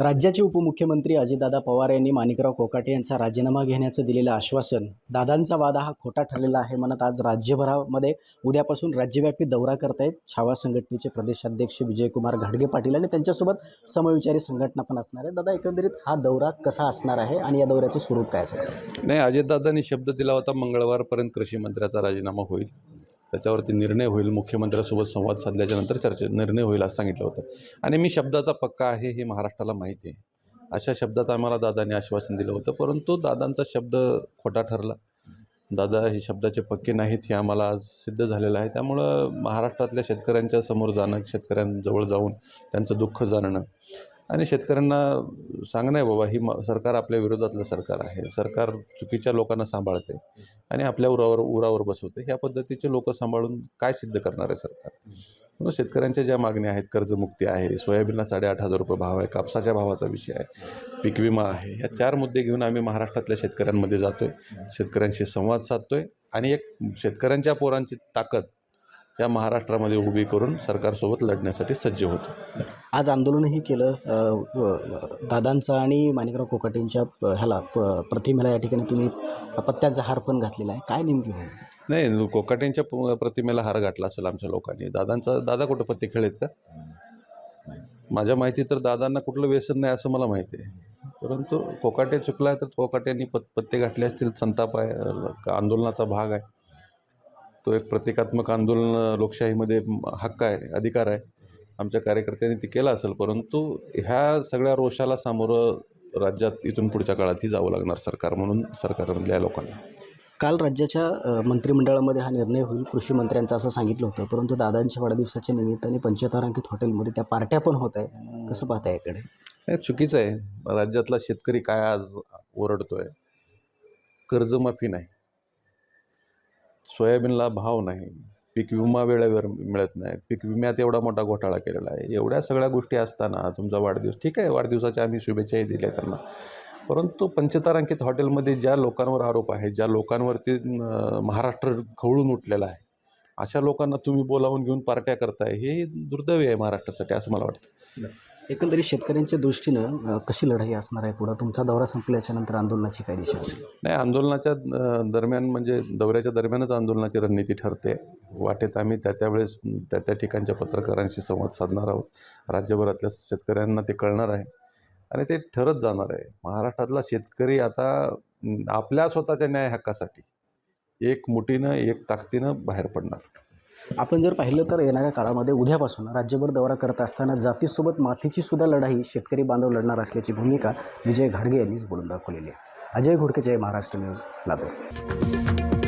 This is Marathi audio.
राज्याचे उपमुख्यमंत्री अजितदादा पवार यांनी माणिकराव कोकाटे यांचा राजीनामा घेण्याचं दिलेलं आश्वासन दादांचा वादा हा खोटा ठरलेला आहे म्हणत आज राज्यभरामध्ये उद्यापासून राज्यव्यापी दौरा करतायत छावा संघटनेचे प्रदेशाध्यक्ष विजयकुमार घाडगे पाटील आणि त्यांच्यासोबत समविचारी संघटना पण असणार आहे. दादा एकंदरीत हा दौरा कसा असणार आहे आणि या दौऱ्याचं स्वरूप काय असेल नाही अजितदादांनी शब्द दिला होता मंगळवारपर्यंत कृषी मंत्र्याचा राजीनामा होईल. त्याच्यावरती निर्णय होईल. मुख्यमंत्र्यासोबत संवाद साधल्याच्यानंतर चर्चे निर्णय होईल असं सांगितलं होतं. आणि मी शब्दाचा पक्का आहे हे महाराष्ट्राला माहिती आहे. अशा शब्दात आम्हाला दादांनी आश्वासन दिलं होतं. परंतु दादांचा शब्द खोटा ठरला. दादा हे शब्दाचे पक्के नाहीत हे आम्हाला आज सिद्ध झालेलं आहे. त्यामुळं महाराष्ट्रातल्या शेतकऱ्यांच्या समोर जाणं शेतकऱ्यांजवळ जाऊन त्यांचं दुःख जाणणं आणि शेतकऱ्यांना सांगणं आहे बाबा ही म सरकार आपल्या विरोधातलं सरकार आहे. सरकार चुकीच्या लोकांना सांभाळते आणि आपल्या उरावर उरावर बसवते. ह्या पद्धतीचे लोक सांभाळून काय सिद्ध करणार आहे सरकार? म्हणून शेतकऱ्यांच्या ज्या मागण्या आहेत कर्जमुक्ती आहे सोयाबीनला साडेआठ हजार रुपये भाव आहे कापसाच्या भावाचा विषय आहे पीक विमा आहे ह्या चार मुद्दे घेऊन आम्ही महाराष्ट्रातल्या शेतकऱ्यांमध्ये जातो आहे शेतकऱ्यांशी संवाद साधतो आहे आणि एक शेतकऱ्यांच्या पोरांची ताकद या महाराष्ट्रामध्ये उभी करून सरकारसोबत लढण्यासाठी सज्ज होतो आज आंदोलनही केलं दादांचं आणि माणिकराव कोकाटेंच्या प- ह्याला प- प्रतिमेला या ठिकाणी तुम्ही पत्त्याचा हार पण घातलेला आहे. काय नेमकी नाही कोकाटेंच्या प- प्रतिमेला हार घातला असेल आमच्या लोकांनी. दादांचा दादा कुठं पत्ते खेळेत का? माझ्या माहिती तर दादांना कुठलं व्यसन नाही असं मला माहिती आहे. परंतु कोकाटे चुकला आहे तर कोकाट्यांनी पत पत्ते घातले असतील. संताप आहे आंदोलनाचा भाग आहे. तो एक प्रतिकात्मक आंदोलन लोकशाहीमध्ये हक्क आहे अधिकार आहे. आमच्या कार्यकर्त्यांनी ते केलं असेल परंतु ह्या सगळ्या रोषाला सामोरं राज्यात इथून पुढच्या काळातही जावं लागणार सरकार म्हणून सरकारमधल्या लोकांना. काल राज्याच्या मंत्रिमंडळामध्ये हा निर्णय होईल कृषी मंत्र्यांचं असं सांगितलं होतं परंतु दादांच्या वाढदिवसाच्या निमित्ताने पंचतारांकित हॉटेलमध्ये त्या पार्ट्या पण होत आहेत. कसं पाहताय याकडे? चुकीचं आहे. राज्यातला शेतकरी काय आज ओरडतोय? कर्जमाफी नाही. सोयाबीनला भाव नाही. पीक विमा वेळेवर मिळत नाही. पीक विम्यात एवढा मोठा घोटाळा केलेला आहे. एवढ्या सगळ्या गोष्टी असताना तुमचा वाढदिवस ठीक आहे वाढदिवसाच्या आम्ही शुभेच्छाही दिल्या त्यांना. परंतु पंचतारांकित हॉटेलमध्ये ज्या लोकांवर आरोप आहे ज्या लोकांवरती महाराष्ट्र खवळून उठलेला आहे अशा लोकांना तुम्ही बोलावून घेऊन पार्ट्या करताय हे दुर्दैवी आहे महाराष्ट्रासाठी असं मला वाटतं. एकंदरीत शेतकऱ्यांच्या दृष्टीनं अ, कशी लढाई असणार आहे पुढं? तुमचा दौरा संपल्याच्या नंतर आंदोलनाची काय दिशा असेल? नाही आंदोलनाच्या अ, दरम्यान म्हणजे दौऱ्याच्या दरम्यानच आंदोलनाची रणनीती ठरते. वाटेत आम्ही त्या त्यावेळेस त्या त्या ठिकाणच्या पत्रकारांशी संवाद साधणार आहोत. राज्यभरातल्या शेतकऱ्यांना ते कळणार आहे. आणि ते ठरत जाणार आहे. महाराष्ट्रातला शेतकरी आता अम, आपल्या स्वतःच्या न्याय हक्कासाठी एक मुठीनं एक ताकदीनं बाहेर पडणार. आपण जर पाहिलं तर येणाऱ्या काळामध्ये उद्यापासून राज्यभर दौरा करत असताना जातीसोबत मातीची सुद्धा लढाई शेतकरी बांधव लढणार असल्याची भूमिका विजय घाडगे यांनीच बोलून दाखवलेली आहे. अजय घोडके जय महाराष्ट्र न्यूज लातूर.